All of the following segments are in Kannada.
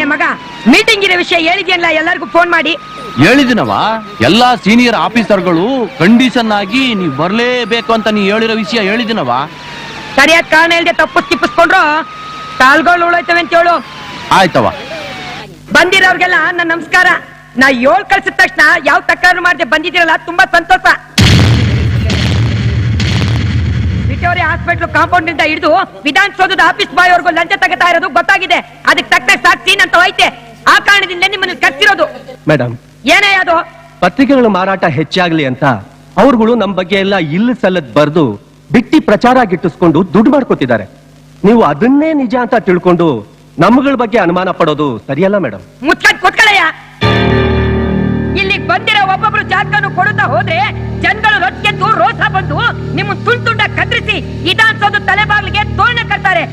ಏ ಮಗ ಮೀಟಿಂಗ್ ಇರೋ ವಿಷಯ ಹೇಳಿದ್ಯಲ್ಲ ಎಲ್ಲರಿಗೂ ಫೋನ್ ಮಾಡಿ. ಹೇಳಿದಿನವ? ಎಲ್ಲಾ ಸೀನಿಯರ್ ಆಫೀಸರ್ಗಳು ಕಂಡೀಷನ್ ಆಗಿ ನೀವ್ ಬರ್ಲೇಬೇಕು ಅಂತ ನೀ ಹೇಳಿರೋ ವಿಷಯ ಹೇಳಿದಿನವ? ಸರಿಯಾದ ಕಾರಣ ಇಲ್ದೆ ತಪ್ಪು ತಿಪ್ಪಿಸ್ಕೊಂಡ್ರು? ಕಾಲ್ಗಳು ಉಳೋಯ್ತವೆ ಅಂತ ಹೇಳು. ಆಯ್ತವ ಬಂದಿರೋರ್ಗೆಲ್ಲ ನನ್ನ ನಮಸ್ಕಾರ. ನಾ ಏಳ್ ಕಳ್ಸಿದ ತಕ್ಷಣ ಯಾವ ತಕರಾರು ಮಾಡದೆ ಬಂದಿದ್ದೀರಲ್ಲ ತುಂಬಾ ಸಂತೋಷ. ವಿಕ್ಟೋರಿಯಾ ಹಾಸ್ಪಿಟಲ್ ಕಾಂಪೌಂಡ್ ಇಂದ ಹಿಡಿದು ವಿಧಾನಸೌಧದ ಆಫೀಸ್ ಬಾಯ್ ಅವ್ರಿಗೂ ಲಂಚ ತಗತಾ ಇರೋದು ಗೊತ್ತಾಗಿದೆ. ಅದಕ್ಕೆ ತಕ್ಕ ಸಾಕ್ಷಿ ಅಂತ ಐತೆ ಆ ಕಾರಣದಿಂದ ನಿಮ್ಮನ್ನು ಕರ್ತಿರೋದು ಮೇಡಮ್ ಏನೇ ಅದು? ಪತ್ರಿಕೆಗಳ ಮಾರಾಟ ಹೆಚ್ಚಾಗ್ಲಿ ಅಂತ ಅವ್ರುಗಳು ನಮ್ ಬಗ್ಗೆ ಎಲ್ಲ ಇಲ್ಲ ಸಲ್ಲದ್ ಬರ್ದು ಬಿಟ್ಟಿ ಪ್ರಚಾರ ಗಿಟ್ಟಿಸ್ಕೊಂಡು ದುಡ್ಡು ಮಾಡ್ಕೋತಿದ್ದಾರೆ. ನೀವು ಅದನ್ನೇ ನಿಜ ಅಂತ ತಿಳ್ಕೊಂಡು ನಮ್ಗಳ ಬಗ್ಗೆ ಅನುಮಾನ ಪಡೋದು ಸರಿಯಲ್ಲ ಮೇಡಮ್ ಇಲ್ಲಿ ಕೊಟ್ಕಳಯ್ಯ ಇಲ್ಲಿಗೆ ಬಂದಿರೋ ಒಬ್ಬೊಬ್ರು ಜಾತಕನು ಕೊಡುತ್ತಾ ಹೋದ್ರೆ ಜನಗಳು ರೊಚ್ಕೆದ್ದು ರೋಸ ಬಂದು ನಿಮ್ಮ ತುಂಡ್ ತುಂಡ ತಲೆ ತಲೆಬಾಗ್ಲಿಗೆ ತೋರಣ ಕಟ್ತಾರೆ.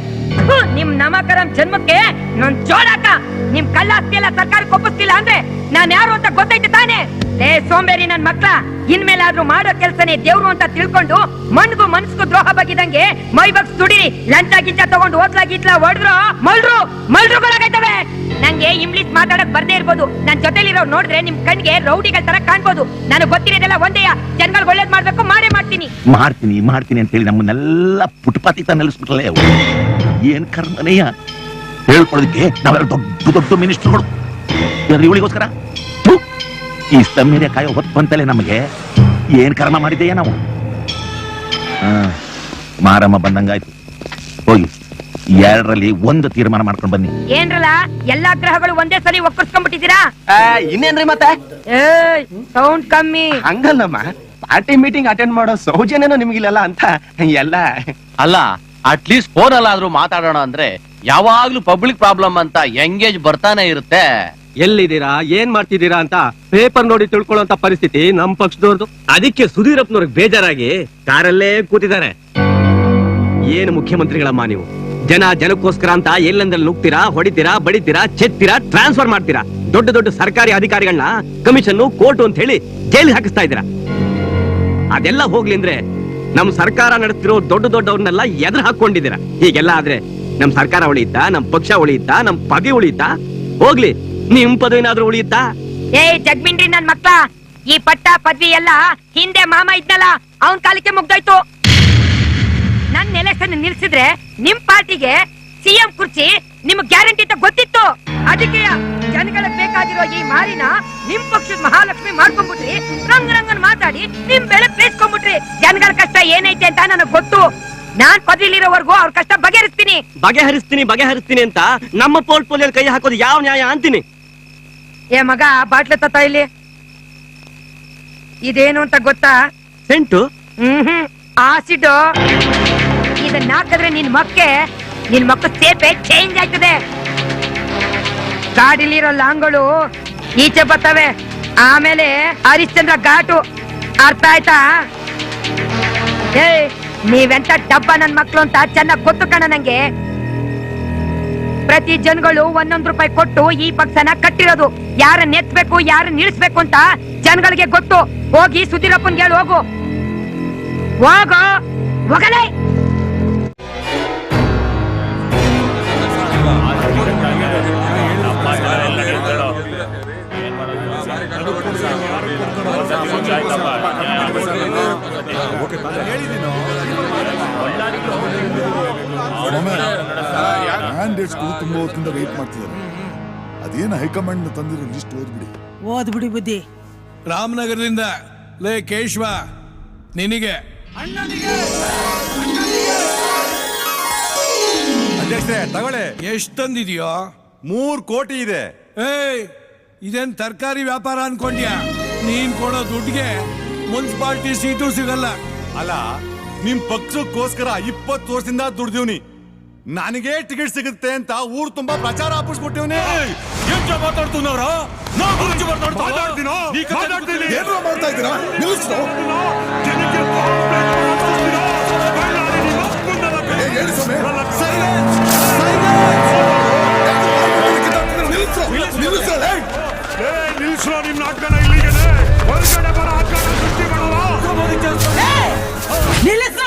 ನಿಮ್ ನಮಕರಂ ಜನ್ಮಕ್ಕೆ ನನ್ ಜೋಡಕ ನಿಮ್ ಕಲ್ಲಾಸ್ತಿ ಎಲ್ಲ ಸರ್ಕಾರಕ್ಕೆ ಒಪ್ಪಿಸ್ತಿಲ್ಲ ಅಂದ್ರೆ ನಾನ್ ಯಾರು ಅಂತ ಗೊತ್ತೈತೆ ತಾನೆ? ಲೇ ಸೋಂಬೇರಿ ನನ್ ಮಕ್ಳ, ಇನ್ಮೇಲಾದ್ರೂ ಮಾಡೋ ಕೆಲ್ಸನೇ ದೇವ್ರು ಅಂತ ತಿಳ್ಕೊಂಡು ಮಣ್ಗೂ ಮನ್ಸ್ಗೂ ದ್ರೋಹ ಬಗ್ಗಿದಂಗೆ ಮೈ ಬಗ್ ದುಡಿರಿ ಲಂಚ ಗಿಂಚ ತಗೊಂಡು ಓದ್ಲಾ ಗಿತ್ಲಾ ಹೊಡೆದ್ರು? ಮಲ್ರು ಮಲ್ರುಗಳಾಗೈತವೆ ನಂಗೆ ಇಂಗ್ಲಿಷ್ ಮಾತಾಡಕ್ ಬರ್ದೇ ಇರ್ಬೋದು. ನನ್ ಜೊತೆಲಿರೋ ನೋಡಿದ್ರೆ ನಿಮ್ ಕಣ್ಗೆ ರೌಡಿಗಳ ತರ ಕಾಣ್ಬೋದು. ನನಗೆ ಗೊತ್ತಿರೋದೆಲ್ಲ ಒಂದೇಯ? ಜನಗಳಿಗೆ ಒಳ್ಳೇದ್ ಮಾಡ್ಬೇಕು, ಮಾಡೇ ಮಾಡ್ತೀನಿ. ಮಾಡ್ತೀನಿ ಮಾಡ್ತೀನಿ ಅಂತ ಹೇಳಿ ನಮ್ಮನ್ನೆಲ್ಲ ಪುಟ್ಪಾತಿ ಅವು ಏನ್ ಕರ್ಮನೆಯ? ಹೇಳ್ಕೊಳ್ಳೋದಕ್ಕೆ ನಾವೆಲ್ಲ ದೊಡ್ಡ ದೊಡ್ಡ ಮಿನಿಸ್ಟರ್ಗಳು. ಇವಳಿಗೋಸ್ಕರ? ಈ ಸ್ತಮ್ಯದ ಕಾಯೋ ಹೊತ್ತು ಬಂತಲೇ ನಮಗೆ. ಏನ್ ಕರ್ಮ ಮಾಡಿದ್ದೇಯ ನಾವು? ಹಾ ಮಾರಮ್ಮ ಬಂದಂಗಾಯ್ತು. ಹೋಗಿ ಎರಡರಲ್ಲಿ ಒಂದು ತೀರ್ಮಾನ ಮಾಡ್ಕೊಂಡು ಬನ್ನಿ. ಏನ್ರಲ್ಲ ಎಲ್ಲಾ ಗ್ರಹಗಳು ಒಂದೇ ಸರಿ ಒಕ್ಕರ್ಸ್ಕೊಂಡ್ಬಿಟ್ಟಿದ್ದೀರಾ? ಇನ್ನೇನ್ರಿ ಮತ್ತೆ? ಸೌಂಡ್ ಕಮ್ಮಿ. ಹಂಗಲ್ಲಮ್ಮ ಪಾರ್ಟಿ ಮೀಟಿಂಗ್ ಅಟೆಂಡ್ ಮಾಡೋ ಸೌಜನ್ಯನೂ ನಿಮ್ಗಿಲ್ಲಲ್ಲ ಅಂತ ಎಲ್ಲ. ಅಲ್ಲ ಅಟ್ಲೀಸ್ಟ್ ಫೋನ್ ಅಲ್ಲಾದ್ರೂ ಮಾತಾಡೋಣ ಅಂದ್ರೆ ಯಾವಾಗ್ಲೂ ಪಬ್ಲಿಕ್ ಪ್ರಾಬ್ಲಮ್ ಅಂತ ಎಂಗೇಜ್ ಬರ್ತಾನೆ ಇರುತ್ತೆ. ಎಲ್ಲಿದ್ದೀರಾ ಏನ್ ಮಾಡ್ತಿದ್ದೀರಾ ಅಂತ ಪೇಪರ್ ನೋಡಿ ತಿಳ್ಕೊಳ್ಳೋಂತ ಪರಿಸ್ಥಿತಿ ನಮ್ ಪಕ್ಷದವ್ರದ್ದು ಅದಕ್ಕೆ ಸುಧೀರಪ್ಪನವ್ರಿಗೆ ಬೇಜಾರಾಗಿ ಕಾರಲ್ಲೇ ಕೂತಿದ್ದಾರೆ. ಏನು ಮುಖ್ಯಮಂತ್ರಿಗಳಮ್ಮ ನೀವು? ಜನ ಜನಕ್ಕೋಸ್ಕರ ಅಂತ ಎಲ್ಲೆಂದಲ್ಲಿ ನುಗ್ತೀರಾ ಹೊಡಿತೀರಾ ಬಡಿತೀರಾ ಚೆತ್ತೀರಾ ಟ್ರಾನ್ಸ್ಫರ್ ಮಾಡ್ತೀರಾ? ದೊಡ್ಡ ದೊಡ್ಡ ಸರ್ಕಾರಿ ಅಧಿಕಾರಿಗಳನ್ನ ಕಮಿಷನ್ ಕೋರ್ಟ್ ಅಂತ ಹೇಳಿ ಜೈಲಿಗೆ ಹಾಕಿಸ್ತಾ ಇದ್ದೀರಾ? ಅದೆಲ್ಲ ಹೋಗ್ಲಿ ಅಂದ್ರೆ ನಮ್ ಸರ್ಕಾರ ನಡೆಸ್ತಿರೋ ದೊಡ್ಡ ದೊಡ್ಡವ್ರನ್ನೆಲ್ಲ ಎದ್ರ ಹಾಕೊಂಡಿದ್ದೀರಾ ಹೀಗೆಲ್ಲ ಆದ್ರೆ ನಮ್ ಸರ್ಕಾರ ಉಳಿಯುತ್ತಾ ನಮ್ ಪಕ್ಷ ಉಳಿಯುತ್ತಾ ನಮ್ ಪಗೆ ಉಳಿಯುತ್ತಾ ಹೋಗ್ಲಿ ನಿಮ್ ಪದವಿನಾದ್ರೂ ಉಳಿಯುತ್ತಾ? ಏಯ್ ಜಗ್ಮಿನ್ರಿ ನನ್ ಮಕ್ಳ. ಈ ಪಟ್ಟ ಪದವಿ ಎಲ್ಲ ಹಿಂದೆ ಮಾಮ ಇದ್ನಲ್ಲ ಅವನ್ ಕಾಲಕ್ಕೆ ಮುಗ್ದೋಯ್ತು. ನನ್ ಎಲೆಕ್ಷನ್ ನಿಲ್ಸಿದ್ರೆ ನಿಮ್ ಪಾರ್ಟಿಗೆ ಸಿಎಂ ಕುರ್ಚಿ ನಿಮ್ ಗ್ಯಾರಂಟಿ ಅಂತ ಗೊತ್ತಿತ್ತು. ಅದಕ್ಕೆ ಜನಗಳ ಬೇಕಾಗಿರೋ ಈ ಮಾರಿನ ನಿಮ್ ಪಕ್ಷದ ಮಹಾಲಕ್ಷ್ಮಿ ಮಾಡ್ಕೊಂಡ್ಬಿಟ್ರಿ ರಂಗ್ ರಂಗನ್ ಮಾತಾಡಿ ನಿಮ್ ಬೆಳೆ ಬೇಯಿಸ್ಕೊಂಡ್ಬಿಟ್ರಿ ಜನಗಳ ಕಷ್ಟ ಏನೈತೆ ಅಂತ ನನಗ್ ಗೊತ್ತು. ನಾನ್ ಪದವಿಲಿರೋವರೆಗೂ ಅವ್ರ ಕಷ್ಟ ಬಗೆಹರಿಸ್ತೀನಿ. ಬಗೆಹರಿಸ್ತೀನಿ ಬಗೆಹರಿಸ್ತೀನಿ ಅಂತ ನಮ್ಮ ಪೋರ್ಟ್ಫೋಲಿಯೋ ಕೈ ಹಾಕೋದು ಯಾವ ನ್ಯಾಯ ಅಂತೀನಿ. ಏ ಮಗ ಬಾಟ್ಲೆ ತತ್ತ ಇಲ್ಲಿ? ಇದೇನು ಅಂತ ಗೊತ್ತಾ? ಸೆಂಟು? Hmm acid. ಇದನ್ನ ಹಾಕಿದ್ರೆ ನಿನ್ ಮಕ್ಕೆ ನಿನ್ ಮಕ್ಕ ಸೇಪೆ ಚೇಂಜ್ ಆಗ್ತದೆ. ಗಾಡಿಲಿರೋ ಲಾಂಗ್ಗಳು ಈಚೆ ಬರ್ತವೆ. ಆಮೇಲೆ ಹರಿಶ್ಚಂದ್ರ ಘಾಟು. ಅರ್ಥ ಆಯ್ತಾ? ಏ ನೀವೆಂತ ಡಬ್ಬ ನನ್ ಮಕ್ಳು ಅಂತ ಚೆನ್ನಾಗ್ ಗೊತ್ತು ಕಣ ನಂಗೆ. ಪ್ರತಿ ಜನಗಳು ಒಂದೊಂದು ರೂಪಾಯಿ ಕೊಟ್ಟು ಈ ಪಕ್ಷನ ಕಟ್ಟಿರೋದು. ಯಾರ ನೆತ್ಬೇಕು, ಯಾರ ನಿಲ್ಸ್ಬೇಕು ಅಂತ ಜನಗಳಿಗೆ ಗೊತ್ತು. ಹೋಗಿ ಸುಧೀರಪ್ಪನ್ ಕೇಳಿ ಹೋಗು. ಹೋಗೋ. ಹೋಗಲೇ. ಕ್ಯಾಂಡಿಡೇಟ್ಸ್ಗಳು ತುಂಬಾ ಹೊತ್ತಿಂದ ವೆಯ್ಟ್ ಮಾಡ್ತಿದ್ದಾರೆ. ಅದೇನು ಹೈಕಮಾಂಡ್ ತಂದಿರೋ ಲಿಸ್ಟ್ ಓದ್ಬಿಡಿ. ಓದ್ಬಿಡಿ ಬುದ್ಧಿ. ರಾಮನಗರದಿಂದ ಲೇ ಕೇಶವ ನಿನಗೆ. ಅಧ್ಯಕ್ಷರೇ ತಗೊಳ್ಳಿ. ಎಷ್ಟು ತಂದಿದೆಯೋ ಮೂರ್ ಕೋಟಿ ಇದೆ. ಏಯ್ ಇದೇನ್ ತರಕಾರಿ ವ್ಯಾಪಾರ ಅನ್ಕೊಂಡ್ಯಾ? ನೀನ್ ಕೊಡೋ ದುಡ್ಡಿಗೆ ಮುನ್ಸಿಪಾಲ್ಟಿ ಸೀಟು ಸಿಗಲ್ಲ. ಅಲ್ಲ ನಿಮ್ ಪಕ್ಷಕ್ಕೋಸ್ಕರ ಇಪ್ಪತ್ತು ವರ್ಷದಿಂದ ದುಡ್ದಿವ್ನಿ. ನನಗೆ ಟಿಕೆಟ್ ಸಿಗುತ್ತೆ ಅಂತ ಊರ್ ತುಂಬಾ ಪ್ರಚಾರ ಹಾಪಿಸ್ಬಿಟ್ಟಿವ್ನಿ. ಮಾತಾಡ್ತೀನೋ? ಮಾಡ್ತಾ ಇದ್ದೀರಾ? ನಿಲ್ಲಿಸ್ರು. ಏ, ಹೇಳಿ ಸ್ವಾಮಿ. Silence! Silence! ನಿಲ್ಲಿಸ್ರು. ನಿಲ್ಸೋ ನಿಮ್ ನಾಟಕನ ಇಲ್ಲಿಗೆ ಹೊರಗಡೆ ಬರೋ ಹಾಕೋಣ ಸೃಷ್ಟಿ ನಿಲ್ಲಿಸ್ರ.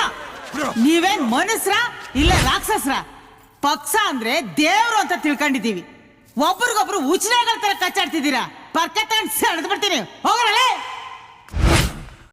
ನೀವೇನ್ ಮನುಷ್ರ ಇಲ್ಲ, ರಾಕ್ಷಸ್ರ. ಪಕ್ಷ ಅಂದ್ರೆ ದೇವ್ರು ಅಂತ ತಿಳ್ಕೊಂಡಿದ್ದೀವಿ. ಒಬ್ರಿಗೊಬ್ರು ಉಚ್ಚನಾಗಳ ತರ ಕಚ್ಚಾಡ್ತಿದ್ದೀರಾ? ಪರ್ಕ ತಗೊಂಡ್ ಸೆಳೆದ್ ಬಿಡ್ತೀನಿ. ಹೋಗ್ರಳೆ